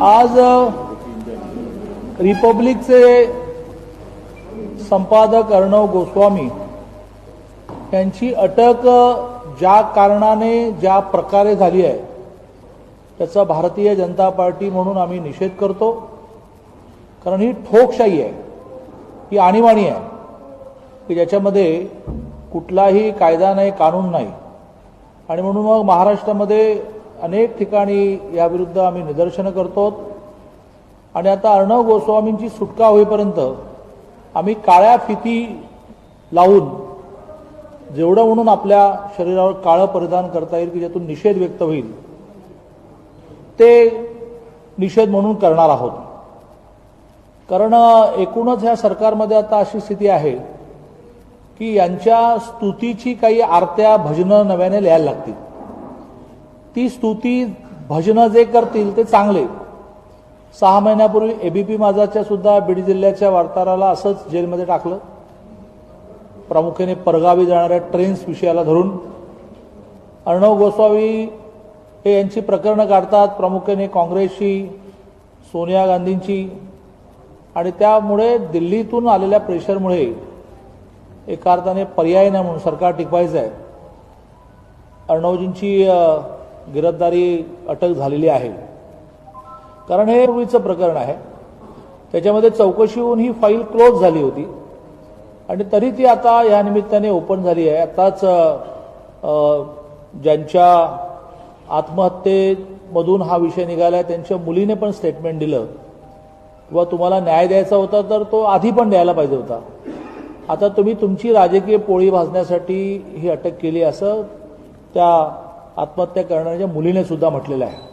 आज रिपब्लिकचे संपादक अर्णव गोस्वामी यांची अटक ज्या कारणाने ज्या प्रकारे झाली आहे त्याचा भारतीय जनता पार्टी म्हणून आम्ही निषेध करतो. कारण ही ठोकशाही आहे ही आणीबाणी आहे की ज्याच्यामध्ये कुठलाही कायदा नाही कानून नाही. आणि म्हणून मग महाराष्ट्रामध्ये अनेक ठिकाणी याविरुद्ध आम्ही निदर्शनं करतो आणि आता अर्णव गोस्वामींची सुटका होईपर्यंत आम्ही काळ्या फिती लावून जेवढं म्हणून आपल्या शरीरावर काळं परिधान करता येईल की ज्यातून निषेध व्यक्त होईल ते निषेध म्हणून करणार आहोत. कारण एकूणच ह्या सरकारमध्ये आता अशी स्थिती आहे की यांच्या स्तुतीची काही आरत्या भजनं नव्याने लिहायला लागतील. ती स्तुती भजनं जे करतील ते चांगले. सहा महिन्यापूर्वी एबीपी माझाच्या सुद्धा बीड जिल्ह्याच्या वार्ताहराला असंच जेलमध्ये टाकलं. प्रामुख्याने परगावी जाणाऱ्या ट्रेन्स विषयाला धरून. अर्णव गोस्वामी हे यांची प्रकरणं काढतात प्रामुख्याने काँग्रेसची सोनिया गांधींची. आणि त्यामुळे दिल्लीतून आलेल्या प्रेशरमुळे एका अर्थाने पर्याय नाही म्हणून सरकार टिकवायचं आहे अर्णवजींची गिरफ्तारी अटक झालेली आहे. कारण हे पूर्वीचं प्रकरण आहे. त्याच्यामध्ये चौकशी होऊन ही फाईल क्लोज झाली होती. आणि तरी ती आता या निमित्ताने ओपन झाली आहे. आताच ज्यांच्या आत्महत्येमधून हा विषय निघाला आहे त्यांच्या मुलीने पण स्टेटमेंट दिलं. व तुम्हाला न्याय द्यायचा होता तर तो आधी पण द्यायला पाहिजे होता. आता तुम्ही तुमची राजकीय पोळी भाजण्यासाठी ही अटक केली असं त्या आत्महत्या करणाऱ्या मुलीने सुद्धा म्हटलेलं आहे.